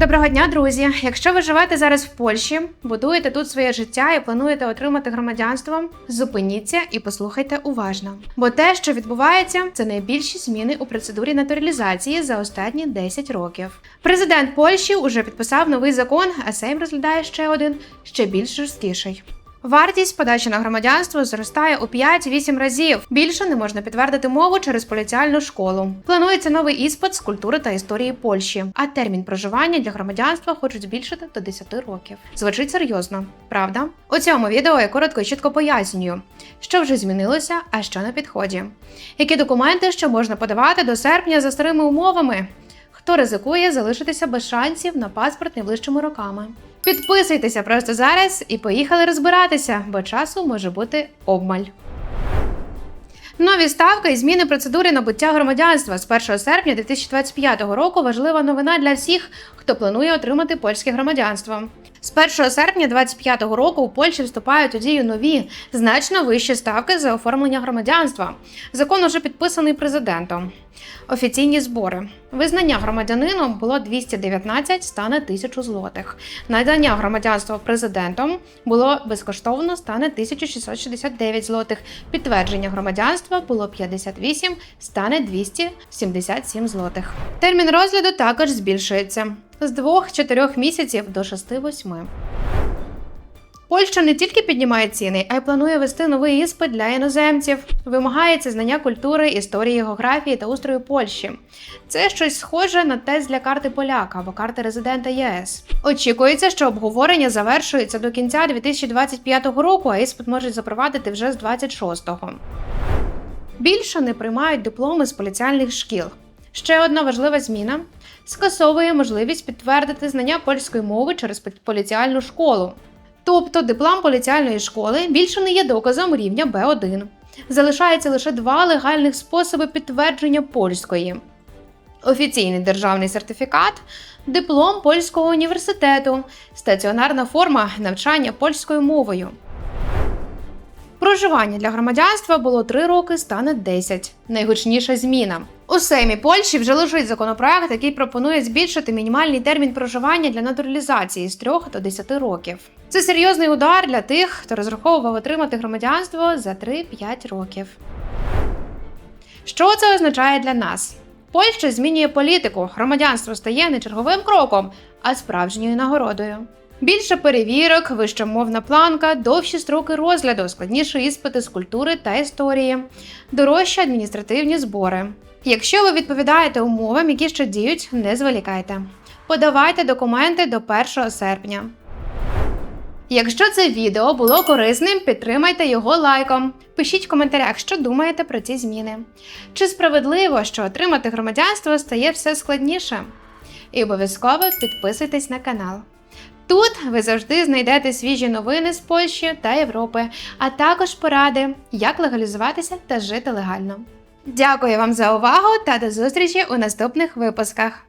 Доброго дня, друзі! Якщо ви живете зараз в Польщі, будуєте тут своє життя і плануєте отримати громадянство, зупиніться і послухайте уважно. Бо те, що відбувається, це найбільші зміни у процедурі натуралізації за останні 10 років. Президент Польщі уже підписав новий закон, а Сейм розглядає ще один, ще більш жорсткіший. Вартість подачі на громадянство зростає у 5-8 разів. Більше не можна підтвердити мову через поліціальну школу. Планується новий іспит з культури та історії Польщі, а термін проживання для громадянства хочуть збільшити до 10 років. Звучить серйозно, правда? У цьому відео я коротко і чітко пояснюю, що вже змінилося, а що на підході. Які документи що можна подавати до серпня за старими умовами? Хто ризикує залишитися без шансів на паспорт найближчими роками? Підписуйтеся просто зараз і поїхали розбиратися, бо часу може бути обмаль. Нові ставки і зміни процедури набуття громадянства з 1 серпня 2025 року важлива новина для всіх, хто планує отримати польське громадянство. З 1 серпня 2025 року у Польщі вступають у дію нові, значно вищі ставки за оформлення громадянства. Закон уже підписаний президентом. Офіційні збори. Визнання громадянином було 219, стане 1000 злотих. Надання громадянства президентом було безкоштовно, стане 1669 злотих. Підтвердження громадянства було 58, стане 277 злотих. Термін розгляду також збільшується з 2-4 місяців до 6-8. Польща не тільки піднімає ціни, а й планує вести новий іспит для іноземців. Вимагається знання культури, історії, географії та устрою Польщі. Це щось схоже на тест для карти поляка або карти резидента ЄС. Очікується, що обговорення завершується до кінця 2025 року, а іспит можуть запровадити вже з 26-го. Більше не приймають дипломи з поліціальних шкіл. Ще одна важлива зміна скасовує можливість підтвердити знання польської мови через поліціальну школу. Тобто диплом поліціальної школи більше не є доказом рівня Б1. Залишається лише два легальних способи підтвердження польської: офіційний державний сертифікат, диплом польського університету, стаціонарна форма навчання польською мовою. Проживання для громадянства було 3 роки, стане 10. Найгучніша зміна. У Сеймі Польщі вже лежить законопроект, який пропонує збільшити мінімальний термін проживання для натуралізації з 3 до 10 років. Це серйозний удар для тих, хто розраховував отримати громадянство за 3-5 років. Що це означає для нас? Польща змінює політику. Громадянство стає не черговим кроком, а справжньою нагородою. Більше перевірок, вища мовна планка, довші строки розгляду, складніші іспити з культури та історії, дорожчі адміністративні збори. Якщо ви відповідаєте умовам, які ще діють, не зволікайте. Подавайте документи до 1 серпня. Якщо це відео було корисним, підтримайте його лайком. Пишіть в коментарях, що думаєте про ці зміни. Чи справедливо, що отримати громадянство стає все складніше? І обов'язково підписуйтесь на канал. Тут ви завжди знайдете свіжі новини з Польщі та Європи, а також поради, як легалізуватися та жити легально. Дякую вам за увагу та до зустрічі у наступних випусках.